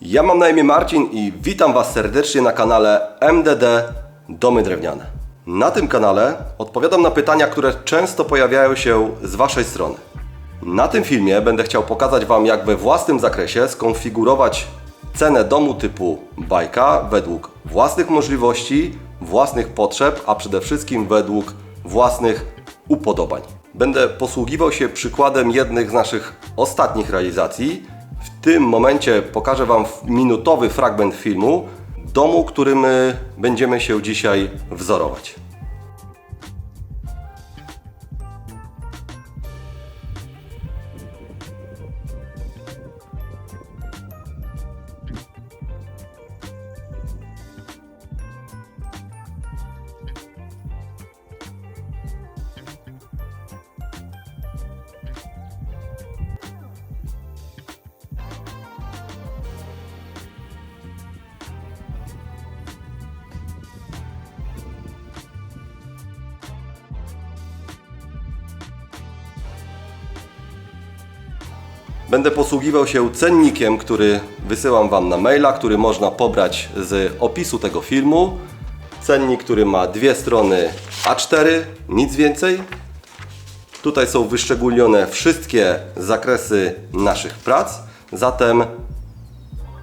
Ja mam na imię Marcin i witam Was serdecznie na kanale MDD Domy Drewniane. Na tym kanale odpowiadam na pytania, które często pojawiają się z Waszej strony. Na tym filmie będę chciał pokazać Wam, jak we własnym zakresie skonfigurować cenę domu typu bajka według własnych możliwości, własnych potrzeb, a przede wszystkim według własnych upodobań. Będę posługiwał się przykładem jednych z naszych ostatnich realizacji. W tym momencie pokażę Wam minutowy fragment filmu domu, którym y, będziemy się dzisiaj wzorować. Będę posługiwał się cennikiem, który wysyłam Wam na maila, który można pobrać z opisu tego filmu. Cennik, który ma dwie strony A4, nic więcej. Tutaj są wyszczególnione wszystkie zakresy naszych prac, zatem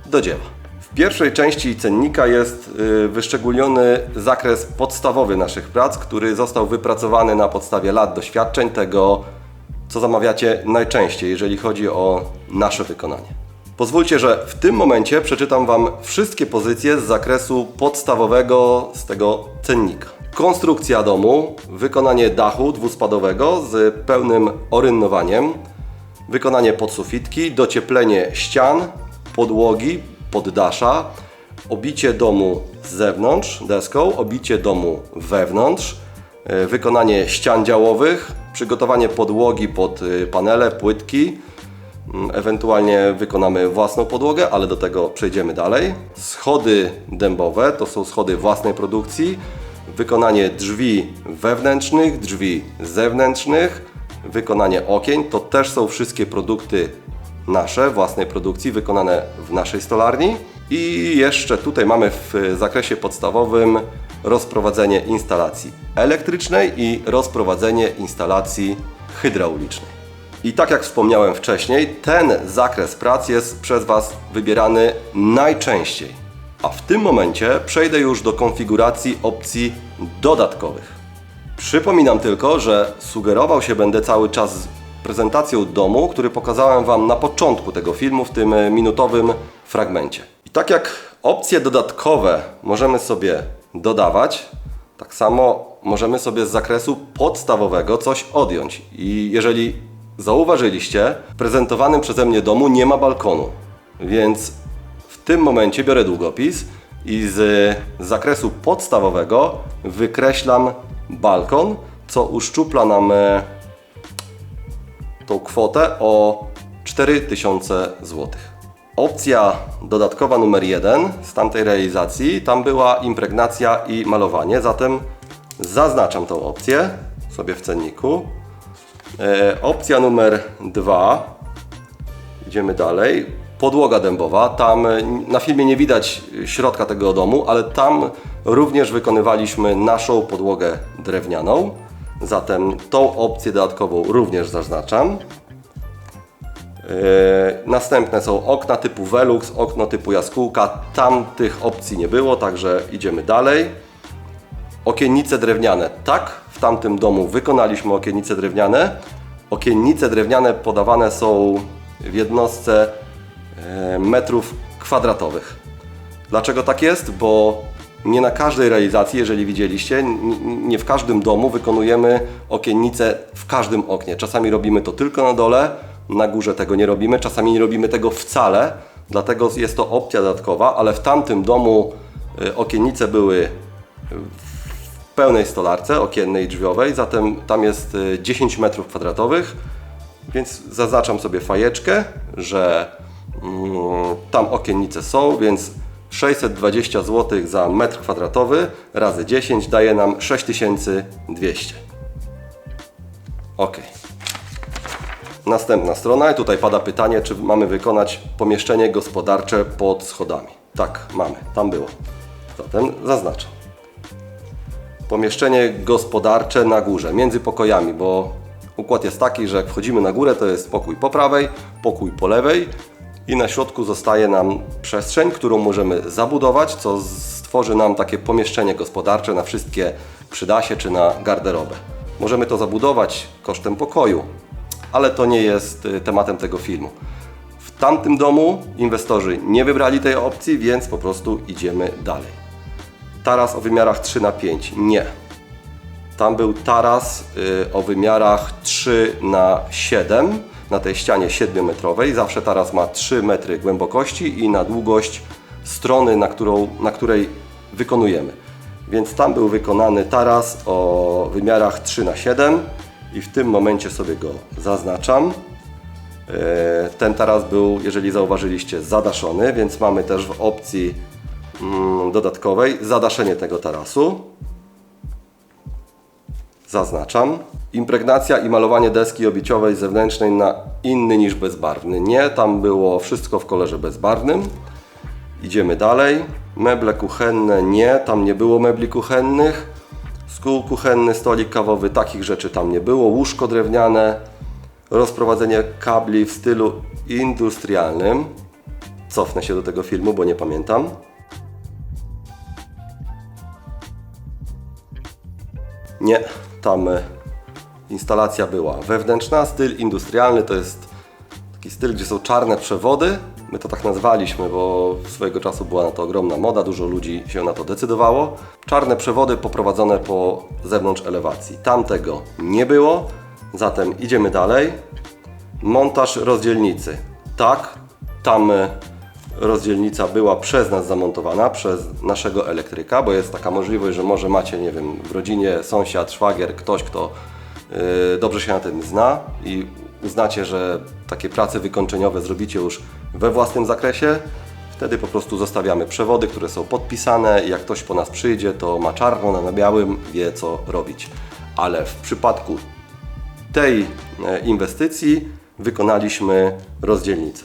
do dzieła. W pierwszej części cennika jest y, wyszczególniony zakres podstawowy naszych prac, który został wypracowany na podstawie lat doświadczeń tego, co zamawiacie najczęściej, jeżeli chodzi o nasze wykonanie. Pozwólcie, że w tym momencie przeczytam Wam wszystkie pozycje z zakresu podstawowego z tego cennika. Konstrukcja domu, wykonanie dachu dwuspadowego z pełnym orynnowaniem, wykonanie podsufitki, docieplenie ścian, podłogi, poddasza, obicie domu z zewnątrz deską, obicie domu wewnątrz, e, wykonanie ścian działowych, przygotowanie podłogi pod y, panele, płytki, mm, ewentualnie wykonamy własną podłogę, ale do tego przejdziemy dalej. Schody dębowe to są schody własnej produkcji, wykonanie drzwi wewnętrznych, drzwi zewnętrznych, wykonanie okien to też są wszystkie produkty nasze, własnej produkcji, wykonane w naszej stolarni. I jeszcze tutaj mamy w zakresie podstawowym rozprowadzenie instalacji elektrycznej i rozprowadzenie instalacji hydraulicznej. I tak jak wspomniałem wcześniej, ten zakres prac jest przez Was wybierany najczęściej. A w tym momencie przejdę już do konfiguracji opcji dodatkowych. Przypominam tylko, że sugerował się będę cały czas prezentacją domu, który pokazałem Wam na początku tego filmu w tym minutowym fragmencie. I tak jak opcje dodatkowe możemy sobie dodawać, tak samo możemy sobie z zakresu podstawowego coś odjąć. I jeżeli zauważyliście, w prezentowanym przeze mnie domu nie ma balkonu, więc w tym momencie biorę długopis i z zakresu podstawowego wykreślam balkon, co uszczupla nam e, tą kwotę o 4000 zł. Opcja dodatkowa numer jeden z tamtej realizacji, tam była impregnacja i malowanie, zatem zaznaczam tą opcję sobie w cenniku. E, opcja numer dwa, idziemy dalej. Podłoga dębowa, tam e, na filmie nie widać środka tego domu, ale tam również wykonywaliśmy naszą podłogę drewnianą. Zatem tą opcję dodatkową również zaznaczam. Yy, Następne są okna typu Velux, okno typu jaskółka. Tam tych opcji nie było, także idziemy dalej. Okiennice drewniane. Tak, w tamtym domu wykonaliśmy okiennice drewniane. Okiennice drewniane podawane są w jednostce e, metrów kwadratowych. Dlaczego tak jest? Bo nie na każdej realizacji, jeżeli widzieliście, nie w każdym domu wykonujemy okiennice w każdym oknie. Czasami robimy to tylko na dole, na górze tego nie robimy, czasami nie robimy tego wcale, dlatego jest to opcja dodatkowa, ale w tamtym domu y, okiennice były w pełnej stolarce okiennej drzwiowej, zatem tam jest y, 10 metrów kwadratowych, więc zaznaczam sobie fajeczkę, że mm, tam okiennice są, więc 620 zł za metr kwadratowy razy 10 daje nam 6200. Ok. Następna strona i tutaj pada pytanie, czy mamy wykonać pomieszczenie gospodarcze pod schodami. Tak, mamy, tam było. Zatem zaznaczam. Pomieszczenie gospodarcze na górze, między pokojami, bo układ jest taki, że jak wchodzimy na górę, to jest pokój po prawej, pokój po lewej i na środku zostaje nam przestrzeń, którą możemy zabudować, co stworzy nam takie pomieszczenie gospodarcze na wszystkie przydasie czy na garderobę. Możemy to zabudować kosztem pokoju, ale to nie jest y, tematem tego filmu. W tamtym domu inwestorzy nie wybrali tej opcji, więc po prostu idziemy dalej. Taras o wymiarach 3 na 5 Nie. Tam był taras y, o wymiarach 3 na 7 na tej ścianie 7-metrowej. Zawsze taras ma 3 metry głębokości i na długość strony, na, którą, na której wykonujemy. Więc tam był wykonany taras o wymiarach 3 na 7 i w tym momencie sobie go zaznaczam. E, Ten taras był, jeżeli zauważyliście, zadaszony, więc mamy też w opcji mm, dodatkowej zadaszenie tego tarasu. Zaznaczam. Impregnacja i malowanie deski obiciowej zewnętrznej na inny niż bezbarwny. Nie, tam było wszystko w kolorze bezbarwnym. Idziemy dalej. Meble kuchenne nie, tam nie było mebli kuchennych. Stół kuchenny, stolik kawowy, takich rzeczy tam nie było. Łóżko drewniane, rozprowadzenie kabli w stylu industrialnym. Cofnę się do tego filmu, bo nie pamiętam. Nie, tam e, instalacja była wewnętrzna. Styl industrialny to jest taki styl, gdzie są czarne przewody. My to tak nazwaliśmy, bo swojego czasu była na to ogromna moda, dużo ludzi się na to decydowało. Czarne przewody poprowadzone po zewnątrz elewacji. Tamtego nie było, zatem idziemy dalej. Montaż rozdzielnicy. Tak, tam e, rozdzielnica była przez nas zamontowana, przez naszego elektryka, bo jest taka możliwość, że może macie, nie wiem, w rodzinie sąsiad, szwagier, ktoś, kto yy, dobrze się na tym zna i uznacie, że takie prace wykończeniowe zrobicie już we własnym zakresie, wtedy po prostu zostawiamy przewody, które są podpisane i jak ktoś po nas przyjdzie, to ma czarno na białym, wie co robić. Ale w przypadku tej e, inwestycji wykonaliśmy rozdzielnicę.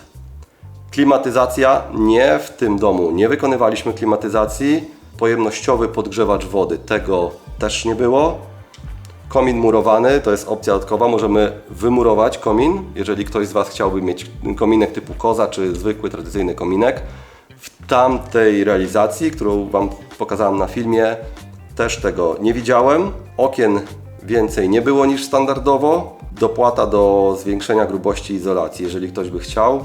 Klimatyzacja nie, w tym domu nie wykonywaliśmy klimatyzacji. Pojemnościowy podgrzewacz wody, tego też nie było. Komin murowany to jest opcja dodatkowa. Możemy wymurować komin, jeżeli ktoś z Was chciałby mieć kominek typu koza czy zwykły, tradycyjny kominek. W tamtej realizacji, którą Wam pokazałem na filmie, też tego nie widziałem. Okien więcej nie było niż standardowo. Dopłata do zwiększenia grubości izolacji, jeżeli ktoś by chciał.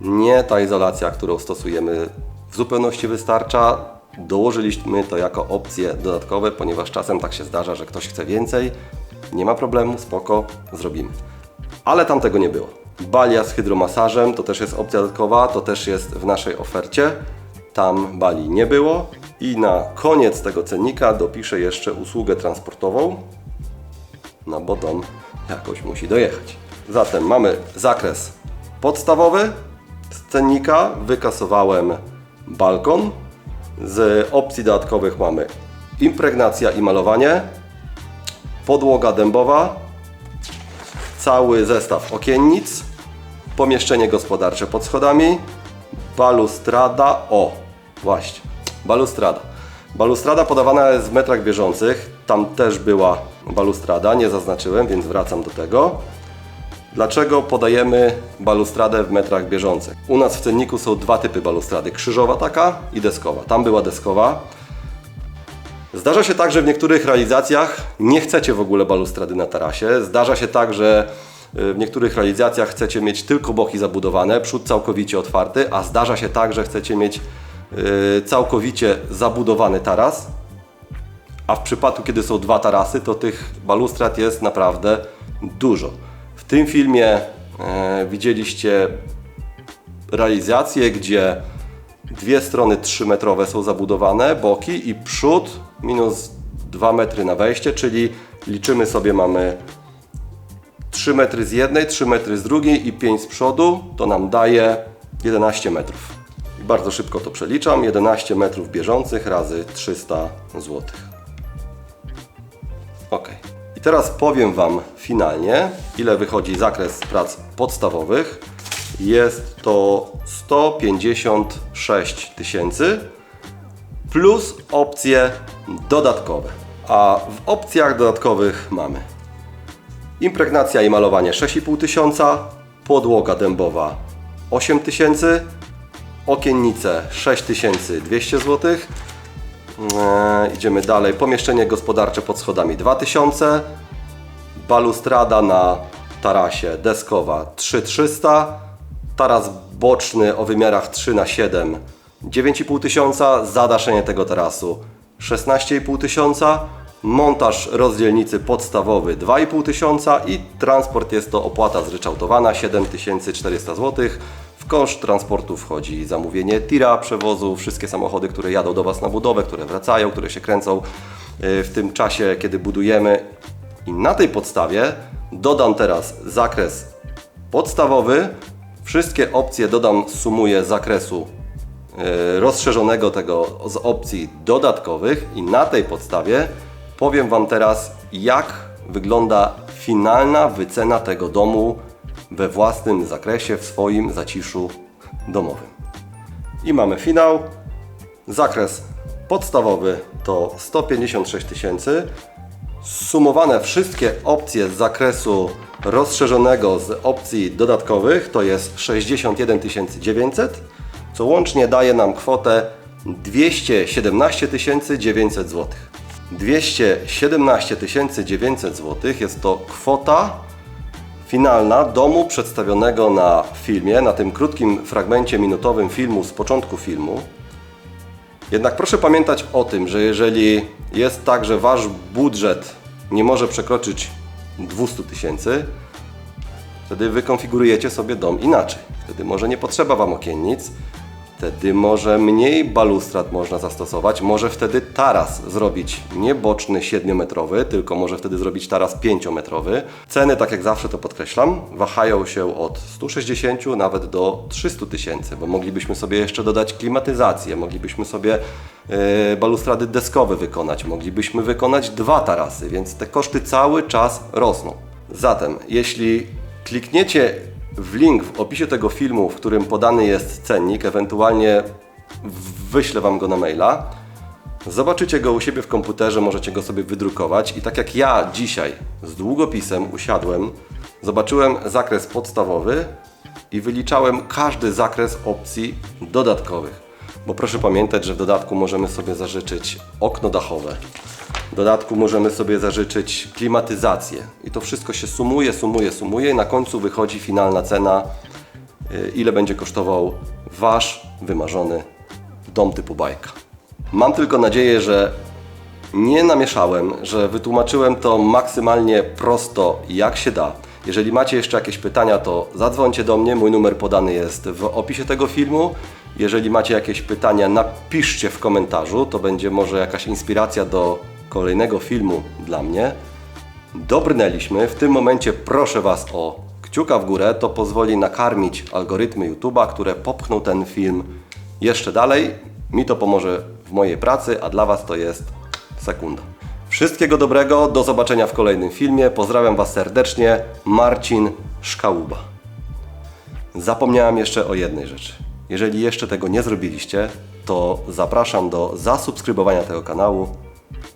Nie ta izolacja, którą stosujemy w zupełności wystarcza. Dołożyliśmy to jako opcje dodatkowe, ponieważ czasem tak się zdarza, że ktoś chce więcej. Nie ma problemu, spoko, zrobimy. Ale tam tego nie było. Balia z hydromasażem to też jest opcja dodatkowa, to też jest w naszej ofercie. Tam bali nie było. I na koniec tego cennika dopiszę jeszcze usługę transportową, no bo dom jakoś musi dojechać. Zatem mamy zakres podstawowy, z cennika wykasowałem balkon. Z opcji dodatkowych mamy impregnacja i malowanie, podłoga dębowa, cały zestaw okiennic, pomieszczenie gospodarcze pod schodami, balustrada, o właśnie, balustrada. Balustrada podawana jest w metrach bieżących, tam też była balustrada, nie zaznaczyłem, więc wracam do tego. Dlaczego podajemy balustradę w metrach bieżących? U nas w cenniku są dwa typy balustrady, krzyżowa taka i deskowa. Tam była deskowa. Zdarza się tak, że w niektórych realizacjach nie chcecie w ogóle balustrady na tarasie. Zdarza się tak, że y, w niektórych realizacjach chcecie mieć tylko boki zabudowane, przód całkowicie otwarty, a zdarza się tak, że chcecie mieć y, całkowicie zabudowany taras. A w przypadku, kiedy są dwa tarasy, to tych balustrad jest naprawdę dużo. Tym filmie e, widzieliście realizację, gdzie dwie strony 3-metrowe są zabudowane, boki i przód minus 2 metry na wejście, czyli liczymy sobie mamy 3 metry z jednej, 3 metry z drugiej i 5 z przodu, to nam daje 11 metrów. I bardzo szybko to przeliczam, 11 metrów bieżących razy 300 zł. Ok. Teraz powiem Wam finalnie, ile wychodzi zakres prac podstawowych. Jest to 156 tysięcy plus opcje dodatkowe. A w opcjach dodatkowych mamy impregnacja i malowanie 6,5 tysiąca, podłoga dębowa 8 tysięcy, okiennice 6200 zł. Eee, idziemy dalej. Pomieszczenie gospodarcze pod schodami 2000. Balustrada na tarasie deskowa 3300. Taras boczny o wymiarach 3 na 7 9,5 tysiąca. Zadaszenie tego tarasu 16,5 tysiąca. Montaż rozdzielnicy podstawowy 2,5 tysiąca i transport jest to opłata zryczałtowana 7400 zł. W koszt transportu wchodzi zamówienie tira, przewozu, wszystkie samochody, które jadą do Was na budowę, które wracają, które się kręcą y, w tym czasie, kiedy budujemy. I na tej podstawie dodam teraz zakres podstawowy. Wszystkie opcje dodam, sumuję zakresu y, rozszerzonego tego z opcji dodatkowych i na tej podstawie powiem Wam teraz, jak wygląda finalna wycena tego domu we własnym zakresie, w swoim zaciszu domowym. I mamy finał. Zakres podstawowy to 156 tysięcy. Sumowane wszystkie opcje z zakresu rozszerzonego z opcji dodatkowych to jest 61 900, co łącznie daje nam kwotę 217 900 zł. 217 900 zł jest to kwota finalna domu przedstawionego na filmie, na tym krótkim fragmencie minutowym filmu z początku filmu. Jednak proszę pamiętać o tym, że jeżeli jest tak, że wasz budżet nie może przekroczyć 200 tysięcy, wtedy wykonfigurujecie sobie dom inaczej. Wtedy może nie potrzeba wam okiennic, wtedy może mniej balustrad można zastosować, może wtedy taras zrobić nie boczny 7-metrowy, tylko może wtedy zrobić taras 5-metrowy. Ceny, tak jak zawsze to podkreślam, wahają się od 160 nawet do 300 tysięcy, bo moglibyśmy sobie jeszcze dodać klimatyzację, moglibyśmy sobie e, balustrady deskowe wykonać, moglibyśmy wykonać dwa tarasy, więc te koszty cały czas rosną. Zatem, jeśli klikniecie w link w opisie tego filmu, w którym podany jest cennik, ewentualnie wyślę Wam go na maila. Zobaczycie go u siebie w komputerze, możecie go sobie wydrukować i tak jak ja dzisiaj z długopisem usiadłem, zobaczyłem zakres podstawowy i wyliczałem każdy zakres opcji dodatkowych. Bo proszę pamiętać, że w dodatku możemy sobie zażyczyć okno dachowe, w dodatku możemy sobie zażyczyć klimatyzację i to wszystko się sumuje, sumuje, sumuje i na końcu wychodzi finalna cena, y, ile będzie kosztował Wasz wymarzony dom typu bajka. Mam tylko nadzieję, że nie namieszałem, że wytłumaczyłem to maksymalnie prosto jak się da. Jeżeli macie jeszcze jakieś pytania, to zadzwońcie do mnie. Mój numer podany jest w opisie tego filmu. Jeżeli macie jakieś pytania, napiszcie w komentarzu. To będzie może jakaś inspiracja do kolejnego filmu dla mnie. Dobrnęliśmy. W tym momencie proszę Was o kciuka w górę. To pozwoli nakarmić algorytmy YouTube'a, które popchną ten film jeszcze dalej. Mi to pomoże w mojej pracy, a dla Was to jest sekunda. Wszystkiego dobrego, do zobaczenia w kolejnym filmie. Pozdrawiam Was serdecznie, Marcin Szkałuba. Zapomniałem jeszcze o jednej rzeczy. Jeżeli jeszcze tego nie zrobiliście, to zapraszam do zasubskrybowania tego kanału,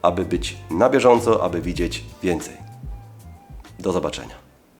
aby być na bieżąco, aby widzieć więcej. Do zobaczenia.